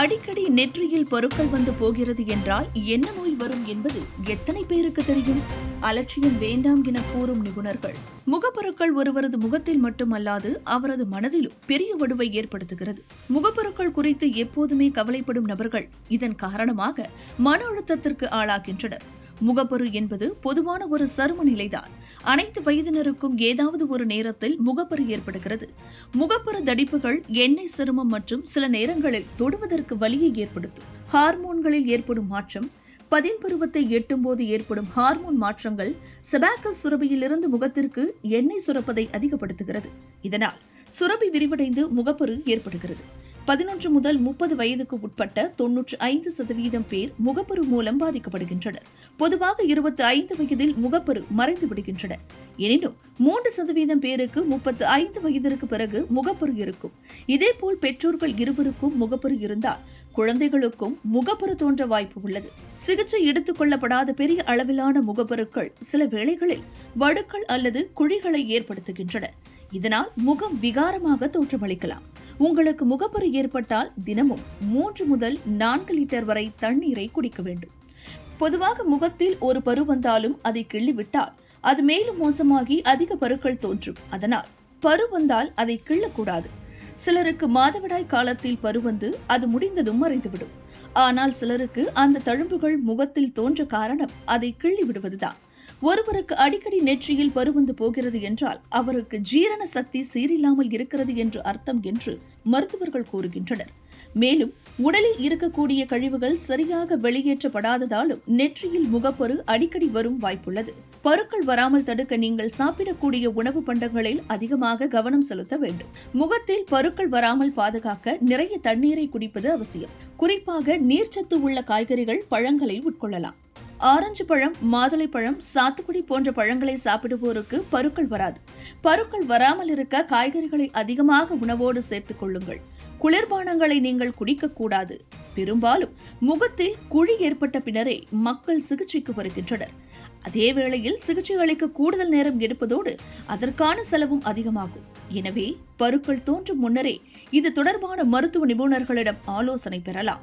அடிக்கடி நெற்றியில் பொருட்கள் வந்து போகிறது என்றால் என்ன நோய் வரும் என்பது எத்தனை பேருக்கு தெரியும்? அலட்சியம் வேண்டாம் என கூறும் நிபுணர்கள். முகப்பொருட்கள் ஒருவரது முகத்தில் மட்டுமல்லாது அவரது மனதிலும் பெரிய வடுவை ஏற்படுத்துகிறது. முகப்பொருட்கள் குறித்து எப்போதுமே கவலைப்படும் நபர்கள் இதன் காரணமாக மன அழுத்தத்திற்கு ஆளாகின்றனர். முகப்பரு என்பது பொதுவான ஒரு சரும நிலைதான். அனைத்து வயதினருக்கும் ஏதாவது ஒரு நேரத்தில் முகப்பரு ஏற்படுகிறது. முகப்பரு தடிப்புகள் எண்ணெய் சருமம் மற்றும் சில நேரங்களில் தொடுவதற்கு வலியை ஏற்படுத்தும். ஹார்மோன்களில் ஏற்படும் மாற்றம் பதின் பருவத்தை எட்டும் போது ஏற்படும் ஹார்மோன் மாற்றங்கள் செபாக்கஸ் சுரபியிலிருந்து முகத்திற்கு எண்ணெய் சுரப்பதை அதிகப்படுத்துகிறது. இதனால் சுரபி விரிவடைந்து முகப்பரு ஏற்படுகிறது. பதினொன்று முதல் முப்பது வயதுக்கு உட்பட்ட தொன்னூற்று ஐந்து சதவீதம் பேர் முகப்பரு மூலம் பாதிக்கப்படுகின்றனர். பொதுவாக இருபத்தி ஐந்து வயதில் முகப்பரு மறைந்து விடுகின்றனர். எனினும் மூன்று சதவீதம் பேருக்கு முப்பத்து ஐந்து வயதிற்கு பிறகு முகப்பரு இருக்கும். இதேபோல் பெற்றோர்கள் இருவருக்கும் முகப்பரு இருந்தால் குழந்தைகளுக்கும் முகப்பரு தோன்ற வாய்ப்பு உள்ளது. சிகிச்சை எடுத்துக் கொள்ளப்படாத பெரிய அளவிலான முகப்பருக்கள் சில வேளைகளில் வடுக்கள் அல்லது குழிகளை ஏற்படுத்துகின்றன. இதனால் முகம் விகாரமாக தோற்றமளிக்கலாம். உங்களுக்கு முகப்பரு ஏற்பட்டால் தினமும் மூன்று முதல் நான்கு லிட்டர் வரை தண்ணீரை குடிக்க வேண்டும். பொதுவாக முகத்தில் ஒரு பரு வந்தாலும் அதை கிள்ளிவிட்டால் அது மேலும் மோசமாகி அதிக பருக்கள் தோன்றும். அதனால் பரு வந்தால் அதை கிள்ளக்கூடாது. சிலருக்கு மாதவிடாய் காலத்தில் பரு வந்து அது முடிந்ததும் மறைந்துவிடும். ஆனால் சிலருக்கு அந்த தழும்புகள் முகத்தில் தோன்ற காரணம் அதை கிள்ளி விடுவதுதான் ஒருவருக்கு அடிக்கடி நெற்றியில் பருவந்து போகிறது என்றால் அவருக்கு ஜீரண சக்தி சீரில்லாமல் இருக்கிறது என்று அர்த்தம் என்று மருத்துவர்கள் கூறுகின்றனர். மேலும் உடலில் இருக்கக்கூடிய கழிவுகள் சரியாக வெளியேற்றப்படாததாலும் நெற்றியில் முகப்பரு அடிக்கடி வரும் வாய்ப்புள்ளது. பருக்கள் வராமல் தடுக்க நீங்கள் சாப்பிடக்கூடிய உணவு பண்டங்களில் அதிகமாக கவனம் செலுத்த வேண்டும். முகத்தில் பருக்கள் வராமல் பாதுகாக்க நிறைய தண்ணீரை குடிப்பது அவசியம். குறிப்பாக நீர்ச்சத்து உள்ள காய்கறிகள் பழங்களை உட்கொள்ளலாம். ஆரஞ்சு பழம் மாதுளை பழம் சாத்துக்குடி போன்ற பழங்களை சாப்பிடுவோருக்கு பருக்கள் வராது. பருக்கள் வராமல் இருக்க காய்கறிகளை அதிகமாக உணவோடு சேர்த்துக் கொள்ளுங்கள். குளிர்பானங்களை நீங்கள் குடிக்கக்கூடாது பெரும்பாலும் முகத்தில் குழி ஏற்பட்ட பின்னரே மக்கள் சிகிச்சைக்கு வருகின்றனர். அதே வேளையில் சிகிச்சை அளிக்க கூடுதல் நேரம் எடுப்பதோடு அதற்கான செலவும் அதிகமாகும். எனவே பருக்கள் தோன்றும் முன்னரே இது தொடர்பான மருத்துவ நிபுணர்களிடம் ஆலோசனை பெறலாம்.